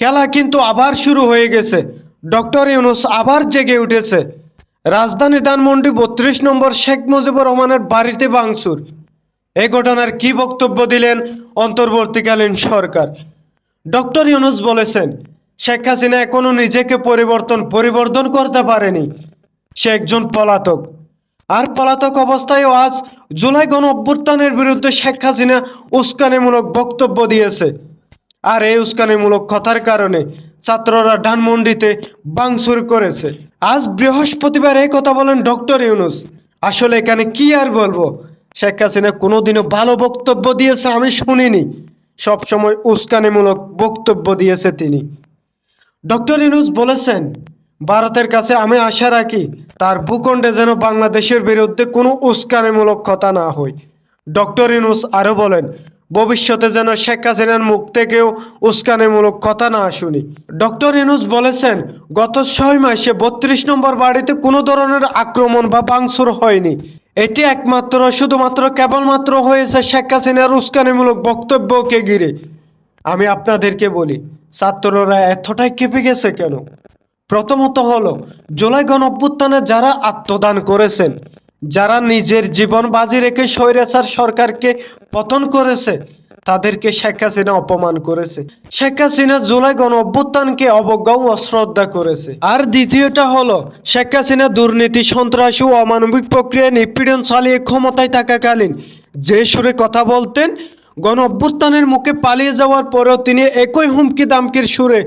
খেলা কিন্তু আবার শুরু হয়ে গেছে। ডক্টর ইউনুস আবার জেগে উঠেছে। রাজধানী ধানমন্ডি বত্রিশ নম্বর শেখ মুজিবুর রহমানের বাড়িতে বাংসুর এই ঘটনার কি বক্তব্য দিলেন অন্তর্বর্তীকালীন সরকার? ডক্টর ইউনুস বলেছেন, শেখ হাসিনা এখনও নিজেকে পরিবর্তন পরিবর্তন করতে পারেনি। সে একজন পলাতক। আর পলাতক অবস্থায় আজ জুলাই গণ অভ্যুত্থানের বিরুদ্ধে শেখ হাসিনা উস্কানিমূলক বক্তব্য দিয়েছে। আর এই উস্কানিমূলক কথার কারণে ছাত্ররা ধানমন্ডিতে বাংসুর করেছে। আজ বৃহস্পতিবার এই কথা বলেন ডক্টর ইউনুস। আসলে এখানে কি আর বলব? শেখ হাসিনা কোনোদিনও ভালো বক্তব্য দিয়েছে আমি শুনিনি। সবসময় উস্কানিমূলক বক্তব্য দিয়েছে তিনি। ডক্টর ইউনুস বলেছেন, ভারতের কাছে আমি আশা রাখি তার ভূখণ্ডে যেন বাংলাদেশের বিরুদ্ধে কোনো উস্কানিমূলক কথা না হয়। ডক্টর ইউনুস আরও বলেন ভবিষ্যতে যেন শেখ হাসিনার মুখ থেকেও উস্কানিমূলক কথা না শুনি। ডক্টর ইউনুস বলেছেন, গত ছয় মাসে বত্রিশ নম্বর বাড়িতে কোনো ধরনের আক্রমণ বা বাংসুর হয়নি। এটি একমাত্র, শুধুমাত্র, কেবলমাত্র হয়েছে শেখ হাসিনার উস্কানিমূলক বক্তব্যকে ঘিরে। আমি আপনাদেরকে বলি, ছাত্ররা এতটাই কেঁপে গেছে কেন? প্রথমত হলো, জুলাই গণ অভ্যুত্থানে যারা আত্মদান করেছেন যারা নিজের জীবন বাজি রেখে স্বৈরাচার সরকারকে পতন করেছে, তাদেরকে শেখ হাসিনা অপমান করেছে। শেখ হাসিনা জুলাই গণ অভ্যুত্থানকে অবজ্ঞা ও অশ্রদ্ধা করেছে। আর দ্বিতীয়টা হলো, শেখ হাসিনা দুর্নীতি, সন্ত্রাস ও অমানবিক প্রক্রিয়া নিপীড়ন চালিয়ে ক্ষমতায় থাকাকালীন যে সুরে কথা বলতেন গণ অভ্যুত্থানের মুখে পালিয়ে যাওয়ার পরেও তিনি একই হুমকি দামকির সুরে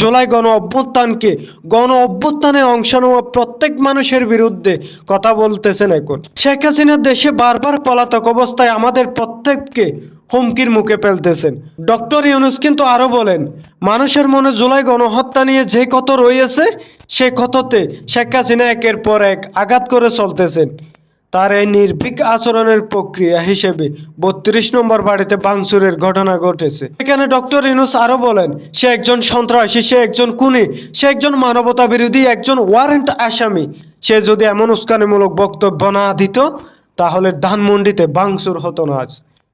জুলাই গণ অভ্যুত্থানকে গণ অভ্যুত্থানে অংশ নেওয়া প্রত্যেক মানুষের বিরুদ্ধে কথা বলতেছেন এখন। শেখ হাসিনা দেশে বারবার পলাতক অবস্থায় আমাদের প্রত্যেককে হুমকির মুখে ফেলতেছেন। ডক্টর ইউনুস কিন্তু আরও বলেন, মানুষের মনে জুলাই গণহত্যা নিয়ে যে কত রয়েছে, সে ক্ষততে শেখ হাসিনা একের পর এক আঘাত করে চলতেছেন। তার এই নির্ভীক আচরণের প্রক্রিয়া হিসেবে বত্রিশ নম্বর বাড়িতে ভাঙচুরের ঘটনা ঘটেছে। এখানে ডক্টর ইনুস আরও বলেন, সে একজন সন্ত্রাসী, সে একজন কুনি সে একজন মানবতা বিরোধী, একজন ওয়ারেন্ট আসামি। সে যদি এমন উস্কানিমূলক বক্তব্য না দিত, তাহলে ধানমন্ডিতে ভাঙচুর হতো না আজ।